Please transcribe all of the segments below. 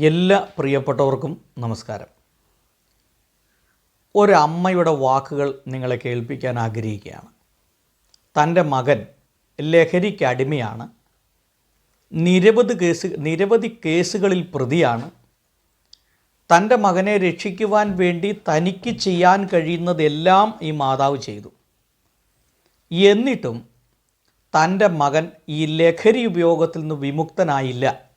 എല്ലാ പ്രിയപ്പെട്ടവർക്കും നമസ്കാരം. ഒരമ്മയുടെ വാക്കുകൾ നിങ്ങളെ കേൾപ്പിക്കാൻ ആഗ്രഹിക്കുകയാണ്. തന്റെ മകൻ ലഹരിക്ക് അടിമയാണ്. നിരവധി കേസ് നിരവധി കേസുകളിൽ പ്രതിയാണ്. തന്റെ മകനെ രക്ഷിക്കുവാൻ വേണ്ടി തനിക്ക് ചെയ്യാൻ കഴിയുന്നതെല്ലാം ഈ മാതാവ് ചെയ്തു. എന്നിട്ടും തന്റെ മകൻ ഈ ലഹരി ഉപയോഗത്തിൽ നിന്ന് വിമുക്തനായില്ല.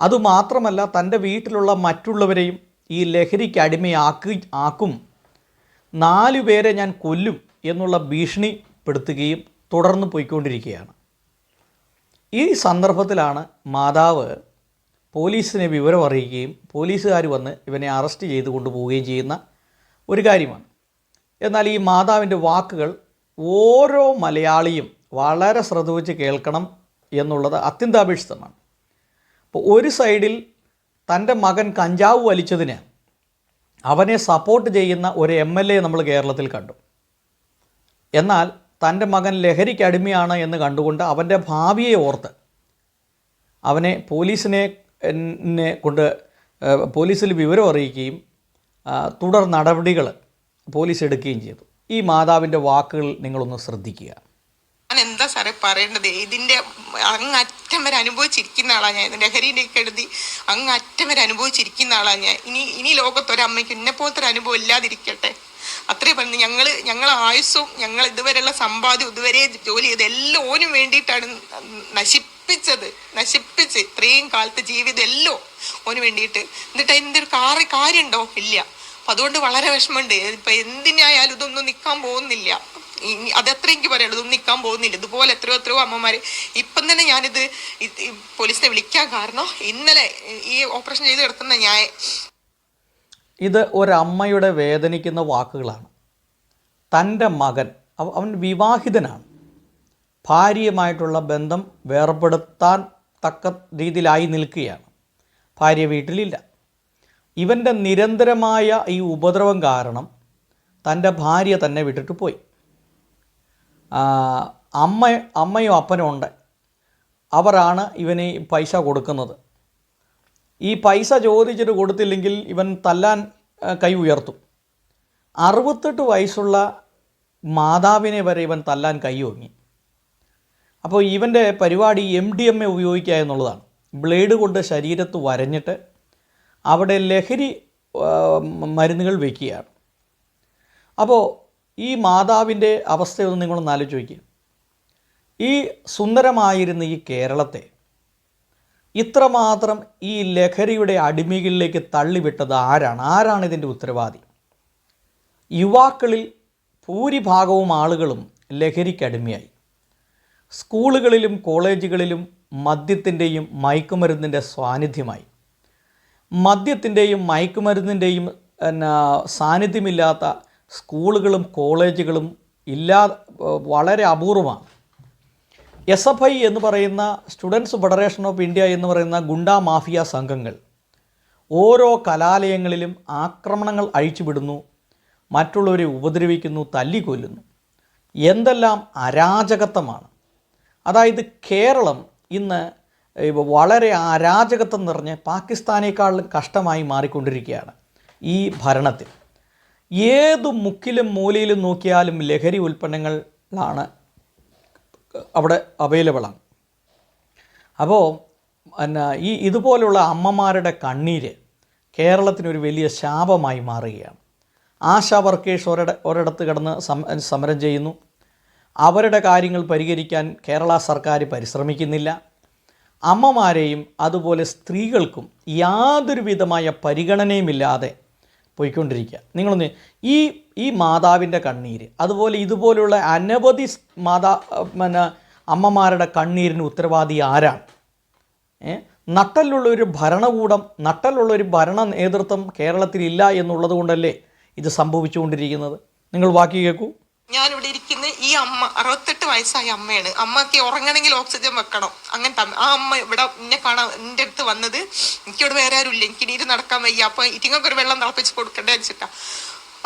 അതുമാത്രമല്ല തന്റെ വീട്ടിലുള്ള മറ്റുള്ളവരെയും ഈ ലഹരിക്ക് അടിമയാക്കി ആക്കും. നാലു പേരെ ഞാൻ കൊല്ലും എന്നുള്ള ഭീഷണിപ്പെടുത്തുകയും തുടർന്ന് പോയിക്കൊണ്ടിരിക്കുകയാണ്. ഈ സന്ദർഭത്തിലാണ് മാതാവ് പോലീസിനെ വിവരം അറിയിക്കുകയും പോലീസുകാർ വന്ന് ഇവനെ അറസ്റ്റ് ചെയ്ത് കൊണ്ടുപോവുകയും ചെയ്യുന്ന ഒരു കാര്യമാണ്. എന്നാൽ ഈ മാതാവിന്റെ വാക്കുകൾ ഓരോ മലയാളിയും വളരെ ശ്രദ്ധ വെച്ച് കേൾക്കണം എന്നുള്ളത് അത്യന്താപേക്ഷിതമാണ്. അപ്പോൾ ഒരു സൈഡിൽ തന്റെ മകൻ കഞ്ചാവ് വലിച്ചതിന് അവനെ സപ്പോർട്ട് ചെയ്യുന്ന ഒരു എം എൽ എ നമ്മൾ കേരളത്തിൽ കണ്ടു. എന്നാൽ തന്റെ മകൻ ലഹരിക്ക് അടിമയാണ് എന്ന് കണ്ടുകൊണ്ട് അവന്റെ ഭാവിയെ ഓർത്ത് അവനെ പോലീസിനെ കൊണ്ട് പോലീസിൽ വിവരം അറിയിക്കുകയും തുടർ നടപടികൾ പോലീസ് എടുക്കുകയും ചെയ്തു. ഈ മാതാവിന്റെ വാക്കുകൾ നിങ്ങളൊന്ന് ശ്രദ്ധിക്കുക. ഞാൻ എന്താ സാറേ പറയേണ്ടത്? ഇതിന്റെ അങ്ങ് അറ്റം വരെ അനുഭവിച്ചിരിക്കുന്ന ആളാണ് ഞാൻ. ലഹരിയുടെ കെടുതി അങ്ങ് അറ്റം വരെ അനുഭവിച്ചിരിക്കുന്ന ആളാണ് ഞാൻ. ഇനി ഇനി ലോകത്തൊരമ്മയ്ക്ക് എന്നെ പോലത്തെ ഒരു അനുഭവം ഇല്ലാതിരിക്കട്ടെ. അത്രയും പറഞ്ഞു ഞങ്ങൾ ഞങ്ങളെ ആയുസ്സും ഞങ്ങൾ ഇതുവരെയുള്ള സമ്പാദ്യം ഇതുവരെ ജോലി ചെയ്ത് എല്ലാം ഓനും വേണ്ടിയിട്ടാണ് നശിപ്പിച്ചത്. നശിപ്പിച്ച് ഇത്രയും കാലത്തെ ജീവിതം എല്ലോ ഓന് വേണ്ടിയിട്ട്. എന്നിട്ട് എന്തൊരു കാറ് കാര്യമുണ്ടോ? ഇല്ല. അപ്പൊ അതുകൊണ്ട് വളരെ വിഷമമുണ്ട്. ഇപ്പൊ എന്തിനായാലും ഇതൊന്നും നിൽക്കാൻ പോകുന്നില്ല. അതത്ര എനിക്ക് പറയുള്ളൂ ഇതൊന്നും നിൽക്കാൻ പോകുന്നില്ല. ഇതുപോലെ എത്രയോ എത്രയോ അമ്മമാര് ഇപ്പം തന്നെ ഞാനിത് പോലീസിനെ വിളിക്കാൻ കാരണം ഇന്നലെ ഈ ഓപ്പറേഷൻ ചെയ്ത് കിടക്കുന്ന ഞാൻ ഇത് ഒരമ്മയുടെ വേദനിക്കുന്ന വാക്കുകളാണ്. തന്റെ മകൻ അവൻ വിവാഹിതനാണ്. ഭാര്യയുമായിട്ടുള്ള ബന്ധം വേർപെടുത്താൻ തക്ക രീതിയിലായി നിൽക്കുകയാണ്. ഭാര്യ വീട്ടിലില്ല. ഇവന്റെ നിരന്തരമായ ഈ ഉപദ്രവം കാരണം തന്റെ ഭാര്യ തന്നെ വിട്ടിട്ട് പോയി. അമ്മ അമ്മയും അപ്പനും ഉണ്ട്. അവരാണ് ഇവന് പൈസ കൊടുക്കുന്നത്. ഈ പൈസ ചോദിച്ചിട്ട് കൊടുത്തില്ലെങ്കിൽ ഇവൻ തല്ലാൻ കൈ ഉയർത്തും. അറുപത്തെട്ട് വയസ്സുള്ള മാതാവിനെ വരെ ഇവൻ തല്ലാൻ കൈ ഓങ്ങി അപ്പോൾ ഇവന്റെ പരിപാടി എം ഡി എം എ ഉപയോഗിക്കുക എന്നുള്ളതാണ്. ബ്ലേഡ് കൊണ്ട് ശരീരത്ത് വരഞ്ഞിട്ട് അവിടെ ലഹരി മരുന്നുകൾ വയ്ക്കുകയാണ് അപ്പോൾ ഈ മാതാവിന്റെ അവസ്ഥയൊന്ന് നിങ്ങളൊന്ന് ആലോചിച്ച് നോക്കുക ഈ സുന്ദരമായിരുന്ന ഈ കേരളത്തെ ഇത്രമാത്രം ഈ ലഹരിയുടെ അടിമകളിലേക്ക് തള്ളിവിട്ടത് ആരാണ്? ആരാണ് ഇതിന്റെ ഉത്തരവാദി? യുവാക്കളിൽ ഭൂരിഭാഗവും ആളുകളും ലഹരിക്കടിമയായി സ്കൂളുകളിലും കോളേജുകളിലും മദ്യത്തിന്റെയും മയക്കുമരുന്നിന്റെ സാന്നിധ്യമായി. മദ്യത്തിന്റെയും മയക്കുമരുന്നിന്റെയും സാന്നിധ്യമില്ലാത്ത സ്കൂളുകളും കോളേജുകളും ഇല്ലാ വളരെ അപൂർവമാണ്. എസ് എഫ് ഐ എന്ന് പറയുന്ന സ്റ്റുഡൻസ് ഫെഡറേഷൻ ഓഫ് ഇന്ത്യ എന്ന് പറയുന്ന ഗുണ്ട മാഫിയ സംഘങ്ങൾ ഓരോ കലാലയങ്ങളിലും ആക്രമണങ്ങൾ അഴിച്ചുവിടുന്നു മറ്റുള്ളവരെ ഉപദ്രവിക്കുന്നു തല്ലിക്കൊല്ലുന്നു. എന്തെല്ലാം അരാജകത്വമാണ്. അതായത് കേരളം ഇന്ന് വളരെ അരാജകത്വം നിറഞ്ഞ് പാകിസ്ഥാനേക്കാളും കഷ്ടമായി മാറിക്കൊണ്ടിരിക്കുകയാണ് ഈ ഭരണത്തിൽ. ഏത് മുക്കിലും മൂലയിലും നോക്കിയാലും ലഹരി ഉൽപ്പന്നങ്ങളാണ് അവിടെ അവൈലബിളാണ് അപ്പോൾ എന്നാ ഈ ഇതുപോലുള്ള അമ്മമാരുടെ കണ്ണീര് കേരളത്തിനൊരു വലിയ ശാപമായി മാറുകയാണ്. ആശാ വർക്കേഴ്സ് ഒരിട ഒരിടത്ത് കിടന്ന് സമരം ചെയ്യുന്നു. അവരുടെ കാര്യങ്ങൾ പരിഹരിക്കാൻ കേരള സർക്കാർ പരിശ്രമിക്കുന്നില്ല. അമ്മമാരെയും അതുപോലെ സ്ത്രീകൾക്കും യാതൊരു വിധമായ പരിഗണനയുമില്ലാതെ പോയിക്കൊണ്ടിരിക്കുക. നിങ്ങളൊന്ന് ഈ ഈ മാതാവിന്റെ കണ്ണീര് അതുപോലെ ഇതുപോലുള്ള അനവധി മാതാ പിന്നെ അമ്മമാരുടെ കണ്ണീരിന് ഉത്തരവാദി ആരാണ്? നട്ടലുള്ള ഒരു ഭരണകൂടം നട്ടലുള്ള ഒരു ഭരണ നേതൃത്വം കേരളത്തിലില്ല എന്നുള്ളത് കൊണ്ടല്ലേ ഇത് സംഭവിച്ചുകൊണ്ടിരിക്കുന്നത്? നിങ്ങൾ ബാക്കി കേൾക്കൂ. ഞാനിവിടെ ഇരിക്കുന്ന ഈ അമ്മ അറുപത്തെട്ട് വയസ്സായ അമ്മയാണ്. അമ്മയ്ക്ക് ഉറങ്ങണമെങ്കിൽ ഓക്സിജൻ വെക്കണം. അങ്ങനത്തെ. ആ അമ്മ ഇവിടെ എന്നെ കാണാൻ എന്റെ അടുത്ത് വന്നത് എനിക്കിവിടെ വേറെ ആരുമില്ല. എനിക്ക് നീര് നടക്കാൻ വയ്യ. അപ്പൊ ഇതിങ്ങൾക്ക് ഒരു വെള്ളം തിളപ്പിച്ച് കൊടുക്കണ്ടേ വെച്ചിട്ടാ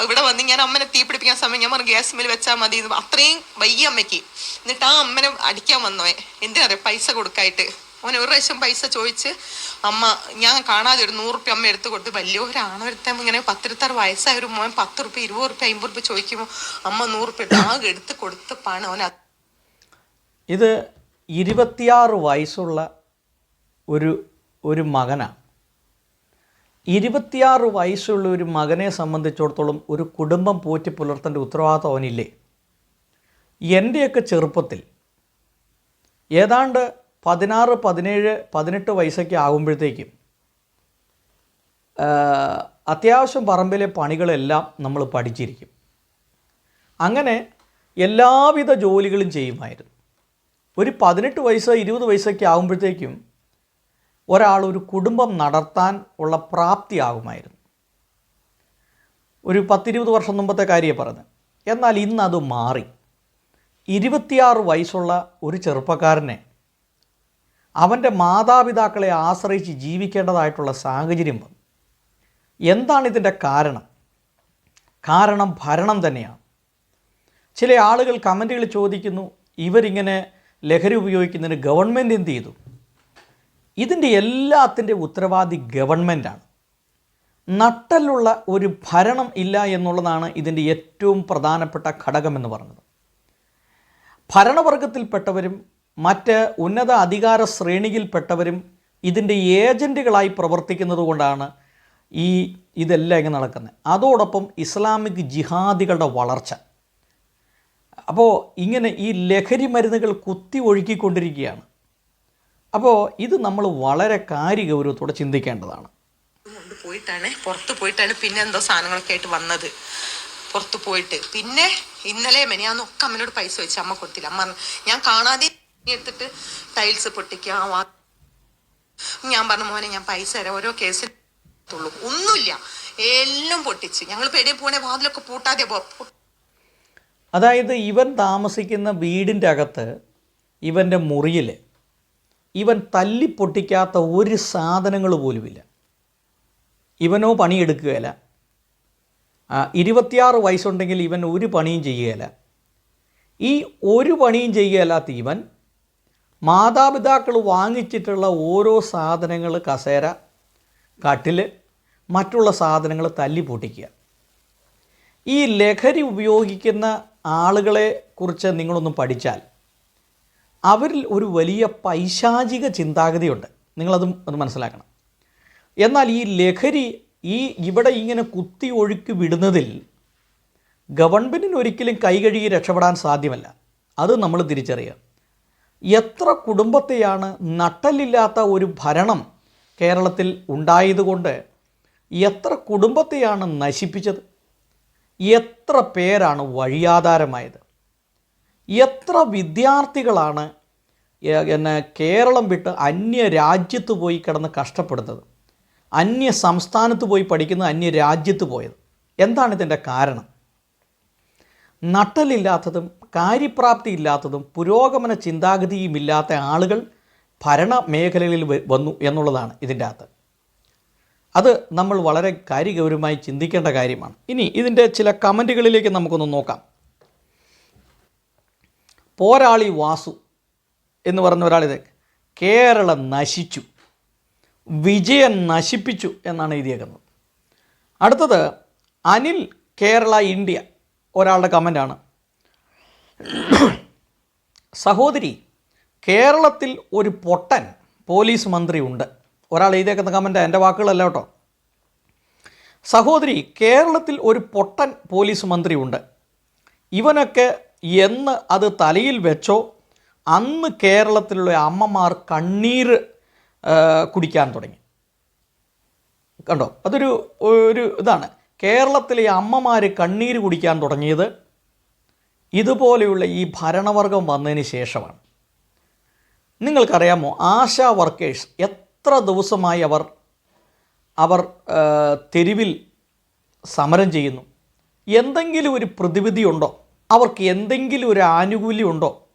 ഇവിടെ വന്ന് ഞാൻ അമ്മനെ തീ പിടിപ്പിക്കാൻ സമയം ഞാൻ പറഞ്ഞു ഗ്യാസ് മേൽ വെച്ചാൽ മതി. അത്രയും വയ്യ അമ്മയ്ക്ക്. എന്നിട്ട് ആ അമ്മനെ അടിക്കാൻ വന്നോയെ എന്തിനാ പൈസ കൊടുക്കായിട്ട്. ഓൻ ഒരു പ്രാവശ്യം പൈസ ചോദിച്ച് അമ്മ ഞാൻ കാണാതെ ഒരു നൂറ് റുപ്യ അമ്മ എടുത്തു കൊടുത്ത് വലിയൊരാണൊരുത്തം ഇങ്ങനെ പത്തിരുത്താറ് വയസ്സായ ഒരു മോൻ പത്ത് റുപ്യ ഇരുപത് റുപ്യ അമ്പത് റുപ്യ ചോദിക്കുമ്പോൾ അമ്മ നൂറ് റുപ്യ ആകെ എടുത്ത് കൊടുത്ത് അവൻ ഇത് ഇരുപത്തിയാറ് വയസ്സുള്ള ഒരു ഒരു മകനാണ് ഇരുപത്തിയാറ് വയസ്സുള്ള ഒരു മകനെ സംബന്ധിച്ചിടത്തോളം ഒരു കുടുംബം പോറ്റി പുലർത്തേണ്ട ഉത്തരവാദിത്വം അവനില്ലേ? എന്റെയൊക്കെ ചെറുപ്പത്തിൽ ഏതാണ്ട് പതിനാറ് പതിനേഴ് പതിനെട്ട് വയസ്സൊക്കെ ആകുമ്പോഴത്തേക്കും അത്യാവശ്യം പറമ്പിലെ പണികളെല്ലാം നമ്മൾ പഠിച്ചിരിക്കും. അങ്ങനെ എല്ലാവിധ ജോലികളും ചെയ്യുമായിരുന്നു. ഒരു പതിനെട്ട് വയസ്സ് ഇരുപത് വയസ്സൊക്കെ ആകുമ്പോഴത്തേക്കും ഒരാൾ ഒരു കുടുംബം നടത്താൻ ഉള്ള പ്രാപ്തി ആകുമായിരുന്നു ഒരു പത്തിരുപത് വർഷം മുമ്പത്തെ കാര്യമേ പറഞ്ഞത്. എന്നാൽ ഇന്നത് മാറി. ഇരുപത്തിയാറ് വയസ്സുള്ള ഒരു ചെറുപ്പക്കാരനെ അവന്റെ മാതാപിതാക്കളെ ആശ്രയിച്ച് ജീവിക്കേണ്ടതായിട്ടുള്ള സാഹചര്യം വന്നു. എന്താണ് ഇതിന്റെ കാരണം? കാരണം ഭരണം തന്നെയാണ്. ചില ആളുകൾ കമന്റുകൾ ചോദിക്കുന്നു ഇവരിങ്ങനെ ലഹരി ഉപയോഗിക്കുന്നതിന് ഗവൺമെന്റ് എന്ത് ചെയ്തു? ഇതിന്റെ എല്ലാത്തിന്റെ ഉത്തരവാദി ഗവൺമെന്റാണ്. നട്ടലുള്ള ഒരു ഭരണം ഇല്ല എന്നുള്ളതാണ് ഇതിന്റെ ഏറ്റവും പ്രധാനപ്പെട്ട ഘടകമെന്ന് പറഞ്ഞത്. ഭരണവർഗത്തിൽപ്പെട്ടവരും മറ്റ് ഉന്നത അധികാര ശ്രേണിയിൽപ്പെട്ടവരും ഇതിന്റെ ഏജന്റുകളായി പ്രവർത്തിക്കുന്നത് കൊണ്ടാണ് ഈ ഇതെല്ലാം ഇങ്ങനെ നടക്കുന്നത്. അതോടൊപ്പം ഇസ്ലാമിക് ജിഹാദികളുടെ വളർച്ച. അപ്പോൾ ഇങ്ങനെ ഈ ലഹരി മരുന്നുകൾ കുത്തി ഒഴുക്കിക്കൊണ്ടിരിക്കുകയാണ്. അപ്പോൾ ഇത് നമ്മൾ വളരെ കാര്യഗൗരവത്തോടെ ചിന്തിക്കേണ്ടതാണ്. കൊണ്ട് പോയിട്ടാണ് പുറത്ത് പോയിട്ടാണ് പിന്നെ എന്തോ സാധനങ്ങളൊക്കെ ആയിട്ട് വന്നത്. പുറത്ത് പോയിട്ട്. പിന്നെ ഇന്നലെ മെനിയാന്നൊക്കെ അമ്മനോട് പൈസ വെച്ച് അമ്മ കൊടുത്തില്ല. അമ്മ ഞാൻ കാണാതെ എടുത്തിട്ട് ടൈൽസ് പൊട്ടിക്കാം ഞാൻ പറഞ്ഞു മോനെ ഞാൻ പൈസ തരാം. ഓരോ കേസിൽ ഒന്നുമില്ല. എല്ലാം പൊട്ടിച്ച്. ഞങ്ങൾ പേടിയെ പോണേ വാതിലൊക്കെ പൂട്ടാതെ അതായത് ഇവൻ താമസിക്കുന്ന വീടിന്റെ അകത്ത് ഇവന്റെ മുറിയിൽ ഇവൻ തല്ലി പൊട്ടിക്കാത്ത ഒരു സാധനങ്ങൾ പോലുമില്ല ഇവനോ പണിയെടുക്കുകയില്ല ഇരുപത്തിയാറ് വയസ്സുണ്ടെങ്കിൽ ഇവൻ ഒരു പണിയും ചെയ്യുകയില്ല. ഈ ഒരു പണിയും ചെയ്യുകയല്ലാത്ത ഇവൻ മാതാപിതാക്കൾ വാങ്ങിച്ചിട്ടുള്ള ഓരോ സാധനങ്ങൾ കസേര കട്ടിൽ മറ്റുള്ള സാധനങ്ങൾ തല്ലി പൊട്ടിക്കുക. ഈ ലഹരി ഉപയോഗിക്കുന്ന ആളുകളെ കുറിച്ച് നിങ്ങളൊന്ന് പഠിച്ചാൽ അവരിൽ ഒരു വലിയ പൈശാചിക ചിന്താഗതിയുണ്ട്. നിങ്ങളത് അത് മനസ്സിലാക്കണം. എന്നാൽ ഈ ലഹരി ഈ ഇവിടെ ഇങ്ങനെ കുത്തി ഒഴുക്കി വിടുന്നതിൽ ഗവൺമെന്റിന് ഒരിക്കലും കൈകഴുകി രക്ഷപ്പെടാൻ സാധ്യമല്ല. അത് നമ്മൾ തിരിച്ചറിയുക എത്ര കുടുംബത്തെയാണ് നട്ടലില്ലാത്ത ഒരു ഭരണം കേരളത്തിൽ ഉണ്ടായതുകൊണ്ട് എത്ര കുടുംബത്തെയാണ് നശിപ്പിച്ചത്? എത്ര പേരാണ് വഴിയാധാരമായത്? എത്ര വിദ്യാർത്ഥികളാണ് എന്നെ കേരളം വിട്ട് അന്യ രാജ്യത്ത് പോയി കിടന്ന് കഷ്ടപ്പെടുന്നത്? അന്യ സംസ്ഥാനത്ത് പോയി പഠിക്കുന്ന അന്യ രാജ്യത്ത് പോയത്? എന്താണ് ഇതിന്റെ കാരണം? നട്ടലില്ലാത്തതും കാര്യപ്രാപ്തി ഇല്ലാത്തതും പുരോഗമന ചിന്താഗതിയും ഇല്ലാത്ത ആളുകൾ ഭരണ മേഖലകളിൽ വന്നു എന്നുള്ളതാണ് ഇതിന്റെ അകത്ത്. അത് നമ്മൾ വളരെ കാര്യഗൗരവമായി ചിന്തിക്കേണ്ട കാര്യമാണ്. ഇനി ഇതിന്റെ ചില കമന്റുകളിലേക്ക് നമുക്കൊന്ന് നോക്കാം. പോരാളി വാസു എന്ന് പറഞ്ഞ ഒരാളിത് കേരളം നശിച്ചു വിജയം നശിപ്പിച്ചു എന്നാണ് എഴുതിയേക്കുന്നത്. അടുത്തത് അനിൽ കേരള ഇന്ത്യ ഒരാളുടെ കമന്റാണ് സഹോദരി കേരളത്തിൽ ഒരു പൊട്ടൻ പോലീസ് മന്ത്രി ഉണ്ട് ഒരാൾ എഴുതിയേക്കുന്ന കമന്റ് എന്റെ വാക്കുകളല്ല കേട്ടോ. സഹോദരി കേരളത്തിൽ ഒരു പൊട്ടൻ പോലീസ് മന്ത്രി ഉണ്ട് ഇവനൊക്കെ എന്ന് അത് തലയിൽ വെച്ചോ അന്ന് കേരളത്തിലുള്ള അമ്മമാർ കണ്ണീര് കുടിക്കാൻ തുടങ്ങി. കണ്ടോ? അതൊരു ഒരു ഇതാണ്. കേരളത്തിലെ അമ്മമാർ കണ്ണീര് കുടിക്കാൻ തുടങ്ങിയത് ഇതുപോലെയുള്ള ഈ ഭരണവർഗം വന്നതിന് ശേഷമാണ്. നിങ്ങൾക്കറിയാമോ ആശാ വർക്കേഴ്സ് എത്ര ദിവസമായി അവർ അവർ തെരുവിൽ സമരം ചെയ്യുന്നു? എന്തെങ്കിലും ഒരു പ്രതിവിധിയുണ്ടോ അവർക്ക് എന്തെങ്കിലും ഒരു ആനുകൂല്യമുണ്ടോ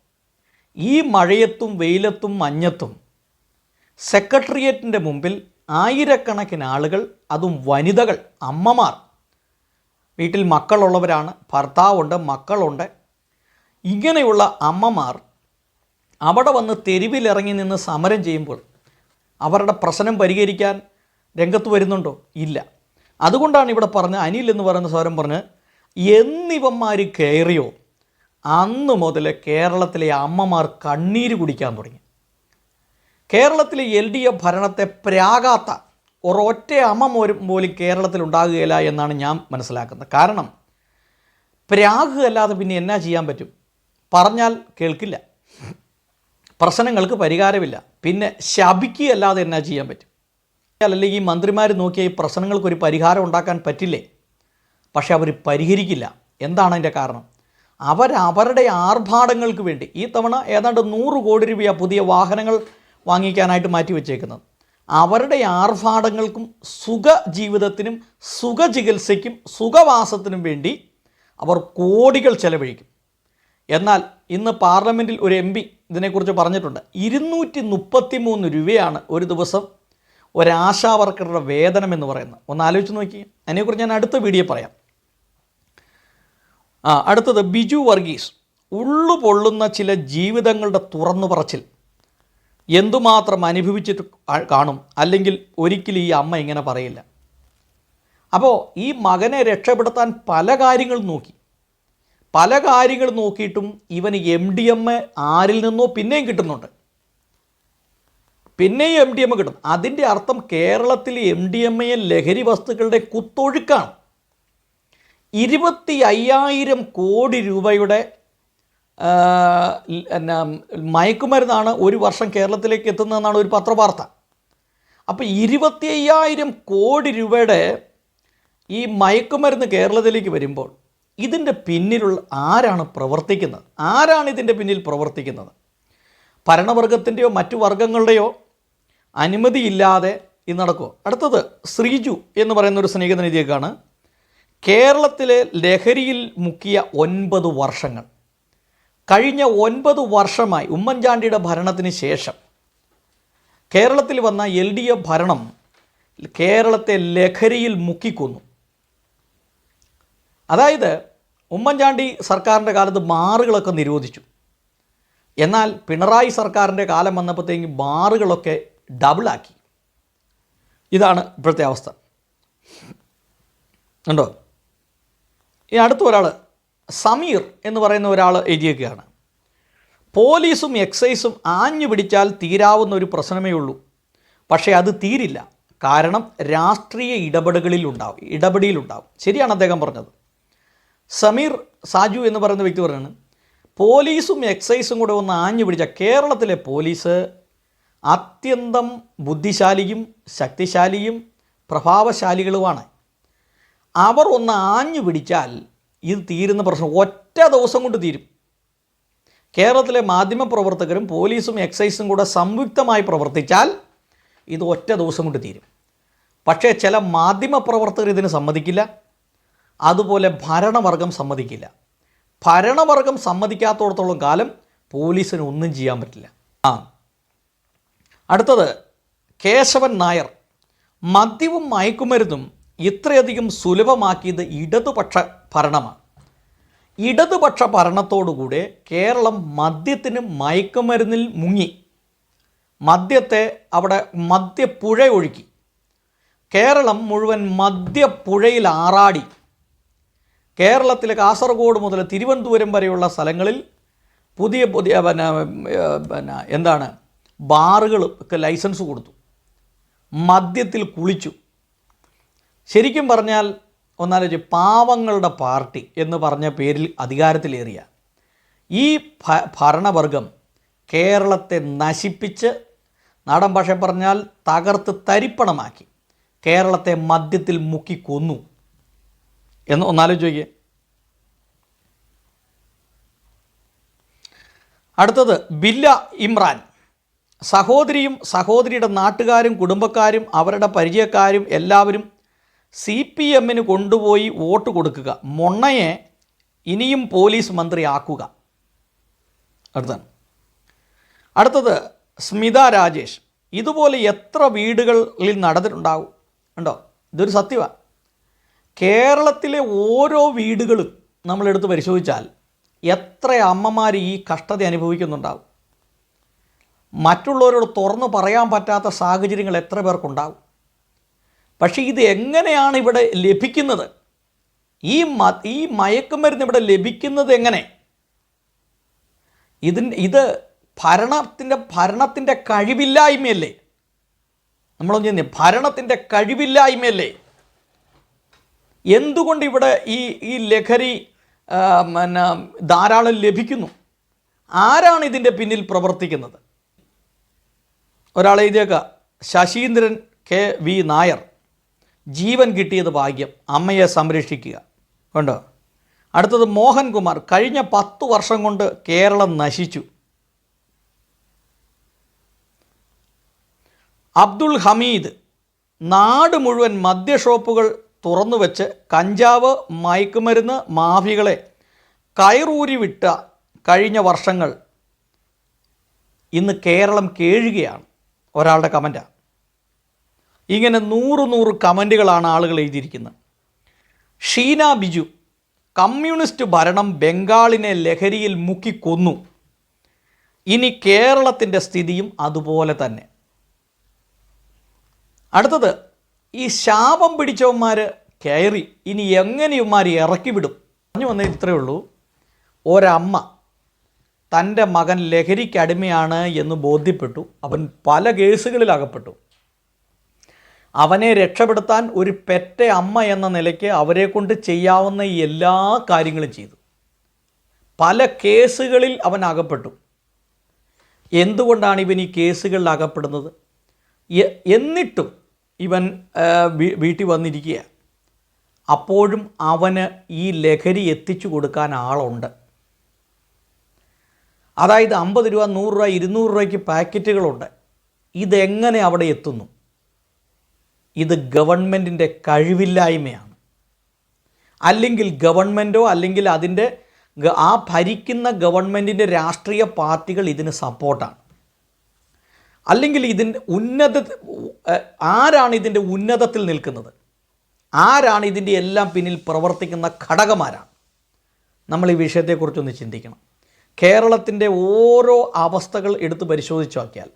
ഈ മഴയത്തും വെയിലത്തും മഞ്ഞത്തും സെക്രട്ടേറിയറ്റിന്റെ മുമ്പിൽ ആയിരക്കണക്കിന് ആളുകൾ അതും വനിതകൾ അമ്മമാർ വീട്ടിൽ മക്കളുള്ളവരാണ് ഭർത്താവുണ്ട് മക്കളുണ്ട് ഇങ്ങനെയുള്ള അമ്മമാർ അവിടെ വന്ന് തെരുവിലിറങ്ങി നിന്ന് സമരം ചെയ്യുമ്പോൾ അവരുടെ പ്രശ്നം പരിഹരിക്കാൻ രംഗത്ത് വരുന്നുണ്ടോ? ഇല്ല. അതുകൊണ്ടാണ് ഇവിടെ പറഞ്ഞ അനിൽ എന്ന് പറയുന്ന സ്വരം പറഞ്ഞ് എന്നിവന്മാർ കയറിയോ? അന്ന് മുതൽ കേരളത്തിലെ അമ്മമാർ കണ്ണീര് കുടിക്കാൻ തുടങ്ങി. കേരളത്തിലെ എൽ ഡി എഫ് ഭരണത്തെ പ്രാകാത്ത ഒരൊറ്റ അമ്മ പോലും കേരളത്തിൽ ഉണ്ടാകുകയില്ല എന്നാണ് ഞാൻ മനസ്സിലാക്കുന്നത്. കാരണം പ്രാഗ് അല്ലാതെ പിന്നെ എന്നാ ചെയ്യാൻ പറ്റും? പറഞ്ഞാൽ കേൾക്കില്ല. പ്രശ്നങ്ങൾക്ക് പരിഹാരമില്ല. പിന്നെ ശപിക്കുകയല്ലാതെ എന്നാ ചെയ്യാൻ പറ്റും? അല്ലെങ്കിൽ ഈ മന്ത്രിമാർ നോക്കിയാൽ ഈ പ്രശ്നങ്ങൾക്കൊരു പരിഹാരം ഉണ്ടാക്കാൻ പറ്റില്ലേ? പക്ഷേ അവർ പരിഹരിക്കില്ല. എന്താണ് അതിന്റെ കാരണം? അവരവരുടെ ആർഭാടങ്ങൾക്ക് വേണ്ടി ഈ തവണ ഏതാണ്ട് നൂറ് കോടി രൂപ പുതിയ വാഹനങ്ങൾ വാങ്ങിക്കാനായിട്ട് മാറ്റി വെച്ചേക്കുന്നത്. അവരുടെ ആർഭാടങ്ങൾക്കും സുഖ ജീവിതത്തിനും സുഖ ചികിത്സയ്ക്കും സുഖവാസത്തിനും വേണ്ടി അവർ കോടികൾ ചെലവഴിക്കും. എന്നാൽ ഇന്ന് പാർലമെന്റിൽ ഒരു എം പി ഇതിനെക്കുറിച്ച് പറഞ്ഞിട്ടുണ്ട്. ഇരുന്നൂറ്റി മുപ്പത്തി മൂന്ന് രൂപയാണ് ഒരു ദിവസം ഒരാശാ വർക്കറുടെ വേതനം എന്ന് പറയുന്നത്. ഒന്ന് ആലോചിച്ച് നോക്കി അതിനെക്കുറിച്ച് ഞാൻ അടുത്ത വീഡിയോ പറയാം. ആ അടുത്തത് ബിജു വർഗീസ് ഉള്ളു പൊള്ളുന്ന ചില ജീവിതങ്ങളുടെ തുറന്നു പറച്ചിൽ എന്തുമാത്രം അനുഭവിച്ചിട്ട് കാണും? അല്ലെങ്കിൽ ഒരിക്കലും ഈ അമ്മ ഇങ്ങനെ പറയില്ല. അപ്പോൾ ഈ മകനെ രക്ഷപ്പെടുത്താൻ പല കാര്യങ്ങളും നോക്കി. പല കാര്യങ്ങൾ നോക്കിയിട്ടും ഇവന് എം ഡി എം ആരിൽ നിന്നോ പിന്നെയും കിട്ടുന്നുണ്ട്. പിന്നെയും എം ഡി എം കിട്ടും. അതിന്റെ അർത്ഥം കേരളത്തിൽ എം ഡി എം എ ലഹരി വസ്തുക്കളുടെ കുത്തൊഴുക്കാണ്. ഇരുപത്തി അയ്യായിരം കോടി രൂപയുടെ എന്നാ, മയക്കുമരുന്നാണ് ഒരു വർഷം കേരളത്തിലേക്ക് എത്തുന്നതെന്നാണ് ഒരു പത്രവാർത്ത. അപ്പോൾ ഇരുപത്തി അയ്യായിരം കോടി രൂപയുടെ ഈ മയക്കുമരുന്ന് കേരളത്തിലേക്ക് വരുമ്പോൾ ഇതിന്റെ പിന്നിലുള്ള ആരാണ് പ്രവർത്തിക്കുന്നത്? ആരാണ് ഇതിന്റെ പിന്നിൽ പ്രവർത്തിക്കുന്നത്? ഭരണവർഗത്തിന്റെയോ മറ്റു വർഗങ്ങളുടെയോ അനുമതിയില്ലാതെ ഇത് നടക്കുമോ അടുത്തത് ശ്രീജു എന്ന് പറയുന്ന ഒരു സ്നേഹിതനിധിയൊക്കെയാണ് കേരളത്തിലെ ലഹരിയിൽ മുക്കിയ ഒൻപത് വർഷങ്ങൾ. കഴിഞ്ഞ ഒൻപത് വർഷമായി ഉമ്മൻചാണ്ടിയുടെ ഭരണത്തിന് ശേഷം കേരളത്തിൽ വന്ന എൽ ഡി എഫ് ഭരണം കേരളത്തെ ലഹരിയിൽ മുക്കിക്കൊന്നു. അതായത് ഉമ്മൻചാണ്ടി സർക്കാരിന്റെ കാലത്ത് ബാറുകളൊക്കെ നിരോധിച്ചു. എന്നാൽ പിണറായി സർക്കാരിന്റെ കാലം വന്നപ്പോഴത്തേക്ക് ബാറുകളൊക്കെ ഡബിളാക്കി. ഇതാണ് ഇപ്പോഴത്തെ അവസ്ഥ. ഉണ്ടോ ഈ അടുത്ത ഒരാൾ സമീർ എന്ന് പറയുന്ന ഒരാൾ എഴുതിയൊക്കെയാണ് പോലീസും എക്സൈസും ആഞ്ഞു പിടിച്ചാൽ തീരാവുന്ന ഒരു പ്രശ്നമേ ഉള്ളൂ. പക്ഷേ അത് തീരില്ല. കാരണം രാഷ്ട്രീയ ഇടപെടലുകളിലുണ്ടാവും ഇടപെടലുണ്ടാവും. ശരിയാണ് അദ്ദേഹം പറഞ്ഞത്. സമീർ സാജു എന്ന് പറയുന്ന വ്യക്തി പറയുന്നത് പോലീസും എക്സൈസും കൂടെ ഒന്ന് ആഞ്ഞു പിടിച്ച കേരളത്തിലെ പോലീസ് അത്യന്തം ബുദ്ധിശാലിയും ശക്തിശാലിയും പ്രഭാവശാലികളുമാണ്. അവർ ഒന്ന് ആഞ്ഞു പിടിച്ചാൽ ഇത് തീരുന്ന പ്രശ്നം ഒറ്റ ദിവസം കൊണ്ട് തീരും. കേരളത്തിലെ മാധ്യമപ്രവർത്തകരും പോലീസും എക്സൈസും കൂടെ സംയുക്തമായി പ്രവർത്തിച്ചാൽ ഇത് ഒറ്റ ദിവസം കൊണ്ട് തീരും. പക്ഷേ ചില മാധ്യമപ്രവർത്തകർ ഇതിന് സമ്മതിക്കില്ല. അതുപോലെ ഭരണവർഗം സമ്മതിക്കില്ല. ഭരണവർഗം സമ്മതിക്കാത്തോടത്തോളം കാലം പോലീസിന് ഒന്നും ചെയ്യാൻ പറ്റില്ല. ആ. അടുത്തത് കേശവൻ നായർ. മദ്യവും മയക്കുമരുന്നും ഇത്രയധികം സുലഭമാക്കിയത് ഇടതുപക്ഷ ഭരണമാണ്. ഇടതുപക്ഷ ഭരണത്തോടുകൂടെ കേരളം മദ്യത്തിന് മയക്കുമരുന്നിൽ മുങ്ങി. മദ്യത്തെ അവിടെ മദ്യപ്പുഴ ഒഴുക്കി കേരളം മുഴുവൻ മദ്യപ്പുഴയിൽ ആറാടി. കേരളത്തിലെ കാസർഗോഡ് മുതൽ തിരുവനന്തപുരം വരെയുള്ള സ്ഥലങ്ങളിൽ പുതിയ പുതിയ പിന്നെ പിന്നെ എന്താണ് ബാറുകൾ ഒക്കെ ലൈസൻസ് കൊടുത്തു. മദ്യത്തിൽ കുളിച്ചു. ശരിക്കും പറഞ്ഞാൽ ഒന്നാലോചിച്ച് പാവങ്ങളുടെ പാർട്ടി എന്ന് പറഞ്ഞ പേരിൽ അധികാരത്തിലേറിയ ഈ ഭരണവർഗം കേരളത്തെ നശിപ്പിച്ച് നാടൻ ഭാഷ പറഞ്ഞാൽ തകർത്ത് തരിപ്പണമാക്കി കേരളത്തെ മദ്യത്തിൽ മുക്കി കൊന്നു. എന്ന് ഒന്നാലോചിച്ച് നോക്കിയേ അടുത്തത് ബില്ല ഇമ്രാൻ. സഹോദരിയും സഹോദരിയുടെ നാട്ടുകാരും കുടുംബക്കാരും അവരുടെ പരിചയക്കാരും എല്ലാവരും സി പി എമ്മിന് കൊണ്ടുപോയി വോട്ട് കൊടുക്കുക. മൊണ്ണയെ ഇനിയും പോലീസ് മന്ത്രിയാക്കുക അടുത്താണ് അടുത്തത്. സ്മിത രാജേഷ്. ഇതുപോലെ എത്ര വീടുകളിൽ നടന്നിട്ടുണ്ടാവും? ഉണ്ടോ ഇതൊരു സത്യമാണ് കേരളത്തിലെ ഓരോ വീടുകളും നമ്മളെടുത്ത് പരിശോധിച്ചാൽ എത്ര അമ്മമാർ ഈ കഷ്ടത അനുഭവിക്കുന്നുണ്ടാവും? മറ്റുള്ളവരോട് തുറന്നു പറയാൻ പറ്റാത്ത സാഹചര്യങ്ങൾ എത്ര പേർക്കുണ്ടാവും? പക്ഷേ ഇത് എങ്ങനെയാണ് ഇവിടെ ലഭിക്കുന്നത്? ഈ മ ഈ മയക്കുമരുന്ന് ഇവിടെ ലഭിക്കുന്നത് എങ്ങനെ? ഇതിന് ഇത് ഭരണത്തിന്റെ ഭരണത്തിന്റെ കഴിവില്ലായ്മയല്ലേ? നമ്മളൊന്ന് ഭരണത്തിന്റെ കഴിവില്ലായ്മയല്ലേ? എന്തുകൊണ്ട് ഇവിടെ ഈ ഈ ലഹരി പിന്നെ ധാരാളം ലഭിക്കുന്നു? ആരാണ് ഇതിന്റെ പിന്നിൽ പ്രവർത്തിക്കുന്നത്? ഒരാൾ എഴുതിയേക്കുക ശശീന്ദ്രൻ കെ വി നായർ. ജീവൻ കിട്ടിയത് ഭാഗ്യം. അമ്മയെ സംരക്ഷിക്കുക. കണ്ടോ? അടുത്തത് മോഹൻകുമാർ. കഴിഞ്ഞ പത്തു വർഷം കൊണ്ട് കേരളം നശിച്ചു. അബ്ദുൾ ഹമീദ്. നാട് മുഴുവൻ മദ്യഷോപ്പുകൾ തുറന്നു വെച്ച് കഞ്ചാവ് മയക്കുമരുന്ന് മാഫികളെ കയറൂരി വിട്ട കഴിഞ്ഞ വർഷങ്ങൾ ഇന്ന് കേരളം കേഴുകയാണ്. ഒരാളുടെ കമന്റാണ് ഇങ്ങനെ നൂറ് നൂറ് കമന്റുകളാണ് ആളുകൾ എഴുതിയിരിക്കുന്നത്. ഷീന ബിജു കമ്മ്യൂണിസ്റ്റ് ഭരണം ബംഗാളിനെ ലഹരിയിൽ മുക്കിക്കൊന്നു ഇനി കേരളത്തിന്റെ സ്ഥിതിയും അതുപോലെ തന്നെ. അടുത്തത് ഈ ശാപം പിടിച്ചവന്മാർ കയറി. ഇനി എങ്ങനെ ഇവന്മാർ ഇറക്കി വിടും? പറഞ്ഞു വന്നേ ഇത്രയേ ഉള്ളൂ. ഒരമ്മ തന്റെ മകൻ ലഹരിക്ക് അടിമയാണ് എന്ന് ബോധ്യപ്പെട്ടു. അവൻ പല കേസുകളിൽ അകപ്പെട്ടു. അവനെ രക്ഷപ്പെടുത്താൻ ഒരു പെറ്റ അമ്മ എന്ന നിലയ്ക്ക് അവരെ കൊണ്ട് ചെയ്യാവുന്ന എല്ലാ കാര്യങ്ങളും ചെയ്തു. പല കേസുകളിൽ അവൻ അകപ്പെട്ടു. എന്തുകൊണ്ടാണ് ഇവൻ ഈ കേസുകളിൽ അകപ്പെടുന്നത്? എന്നിട്ടും ഇവൻ വീട്ടിൽ വന്നിരിക്കുക അപ്പോഴും അവന് ഈ ലഹരി എത്തിച്ചു കൊടുക്കാൻ ആളുണ്ട്. അതായത് അമ്പത് രൂപ നൂറ് രൂപ ഇരുന്നൂറ് രൂപയ്ക്ക് പാക്കറ്റുകളുണ്ട്. ഇതെങ്ങനെ അവിടെ എത്തുന്നു? ഇത് ഗവൺമെന്റിന്റെ കഴിവില്ലായ്മയാണ്. അല്ലെങ്കിൽ ഗവൺമെന്റോ അല്ലെങ്കിൽ അതിന്റെ ആ ഭരിക്കുന്ന ഗവൺമെന്റിന്റെ രാഷ്ട്രീയ പാർട്ടികൾ ഇതിന് സപ്പോർട്ടാണ്. അല്ലെങ്കിൽ ഇതിന്റെ ഉന്നത ആരാണ് ഇതിന്റെ ഉന്നതത്തിൽ നിൽക്കുന്നത്? ആരാണ് ഇതിന്റെ എല്ലാം പിന്നിൽ പ്രവർത്തിക്കുന്ന ഘടകമാരാണ്? നമ്മൾ ഈ വിഷയത്തെക്കുറിച്ചൊന്ന് ചിന്തിക്കണം. കേരളത്തിന്റെ ഓരോ അവസ്ഥകൾ എടുത്ത് പരിശോധിച്ച് നോക്കിയാൽ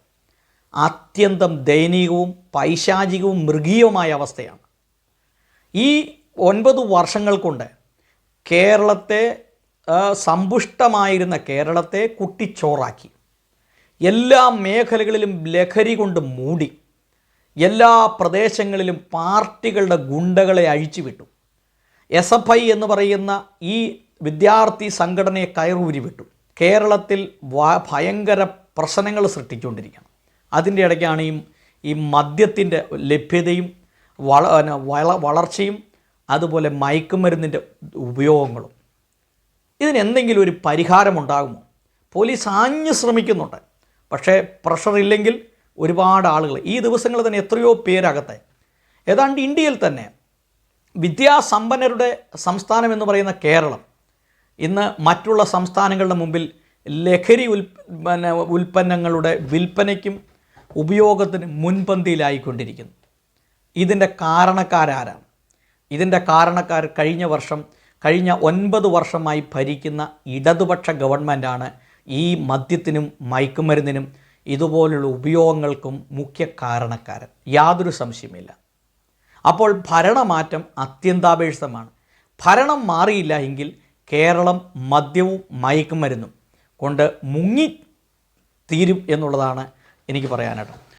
അത്യന്തം ദയനീയവും പൈശാചികവും മൃഗീയവുമായ അവസ്ഥയാണ്. ഈ ഒൻപത് വർഷങ്ങൾ കൊണ്ട് കേരളത്തെ സമ്പുഷ്ടമായിരുന്ന കേരളത്തെ കുട്ടിച്ചോറാക്കി. എല്ലാ മേഖലകളിലും ലഹരി കൊണ്ട് മൂടി എല്ലാ പ്രദേശങ്ങളിലും പാർട്ടികളുടെ ഗുണ്ടകളെ അഴിച്ചുവിട്ടു. എസ് എഫ് ഐ എന്ന് പറയുന്ന ഈ വിദ്യാർത്ഥി സംഘടനയെ കയറൂരി വിട്ടു കേരളത്തിൽ ഭയങ്കര പ്രശ്നങ്ങൾ സൃഷ്ടിച്ചുകൊണ്ടിരിക്കുകയാണ്. അതിന്റെ ഇടയ്ക്കാണ് ഈ മദ്യത്തിന്റെ ലഭ്യതയും വള വള വളർച്ചയും അതുപോലെ മയക്കുമരുന്നിന്റെ ഉപയോഗങ്ങളും. ഇതിനെന്തെങ്കിലും ഒരു പരിഹാരമുണ്ടാകുമോ? പോലീസ് ആഞ്ഞു ശ്രമിക്കുന്നുണ്ട്. പക്ഷേ പ്രഷർ ഇല്ലെങ്കിൽ ഒരുപാട് ആളുകൾ ഈ ദിവസങ്ങൾ തന്നെ എത്രയോ പേരകത്തെ. ഏതാണ്ട് ഇന്ത്യയിൽ തന്നെ വിദ്യാസമ്പന്നരുടെ സംസ്ഥാനം എന്ന് പറയുന്ന കേരളം ഇന്ന് മറ്റുള്ള സംസ്ഥാനങ്ങളുടെ മുമ്പിൽ ലഹരി ഉൽ പിന്നെ ഉൽപ്പന്നങ്ങളുടെ വിൽപ്പനയ്ക്കും ഉപയോഗത്തിന് മുൻപന്തിയിലായിക്കൊണ്ടിരിക്കുന്നു. ഇതിന്റെ കാരണക്കാരാരാണ്. ഇതിന്റെ കാരണക്കാർ കഴിഞ്ഞ വർഷം കഴിഞ്ഞ ഒൻപത് വർഷമായി ഭരിക്കുന്ന ഇടതുപക്ഷ ഗവൺമെന്റാണ് ഈ മദ്യത്തിനും മയക്കുമരുന്നിനും ഇതുപോലുള്ള ഉപയോഗങ്ങൾക്കും മുഖ്യ കാരണക്കാരൻ. യാതൊരു സംശയമില്ല അപ്പോൾ ഭരണമാറ്റം അത്യന്താപേക്ഷിതമാണ്. ഭരണം മാറിയില്ല എങ്കിൽ കേരളം മദ്യവും മയക്കുമരുന്നും കൊണ്ട് മുങ്ങി തീരും എന്നുള്ളതാണ് എനിക്ക് പറയാനായിട്ട്